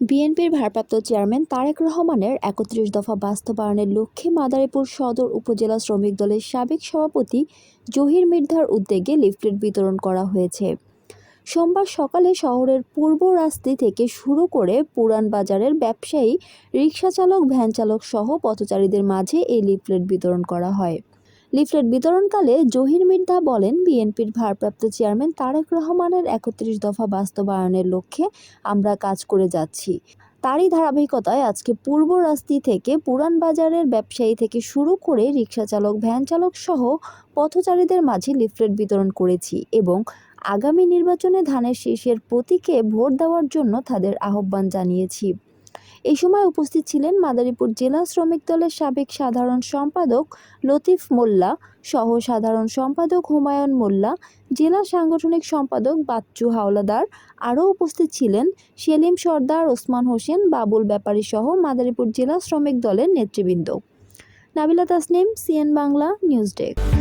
বিএনপির ভারপ্রাপ্ত চেয়ারম্যান তারেক রহমানের একত্রিশ দফা বাস্তবায়নের লক্ষ্যে মাদারীপুর সদর উপজেলা শ্রমিক দলের সাবেক সভাপতি জহির মির্ধার উদ্যোগে লিফলেট বিতরণ করা হয়েছে। সোমবার সকালে শহরের পূর্ব রাস্তি থেকে শুরু করে পুরান বাজারের ব্যবসায়ী, রিকশাচালক, ভ্যানচালক সহ পথচারীদের মাঝে এই লিফলেট বিতরণ করা হয়। লিফলেট বিতরণকালে জহির মির্ধা বলেন, বিএনপির ভারপ্রাপ্ত চেয়ারম্যান তারেক রহমানের একত্রিশ দফা বাস্তবায়নের লক্ষ্যে আমরা কাজ করে যাচ্ছি। তারই ধারাবাহিকতায় আজকে পূর্ব রাস্তি থেকে পুরান বাজারের ব্যবসায়ী থেকে শুরু করে রিকশাচালক ভ্যানচালক সহ পথচারীদের মাঝে লিফলেট বিতরণ করেছি এবং আগামী নির্বাচনে ধানের শীষের প্রতীকে ভোট দেওয়ার জন্য তাদের আহ্বান জানিয়েছি। এই সময় উপস্থিত ছিলেন মাদারীপুর জেলা শ্রমিক দলের সাবেক সাধারণ সম্পাদক লতিফ মোল্লা সহ সাধারণ সম্পাদক হুমায়ুন মোল্লা, জেলা সাংগঠনিক সম্পাদক বাচ্চু হাওলাদার। আরও উপস্থিত ছিলেন সেলিম সর্দার, ওসমান হোসেন, বাবুল ব্যাপারী সহ মাদারীপুর জেলা শ্রমিক দলের নেতৃবৃন্দ। Nabila Tasnim, CN Bangla, news desk.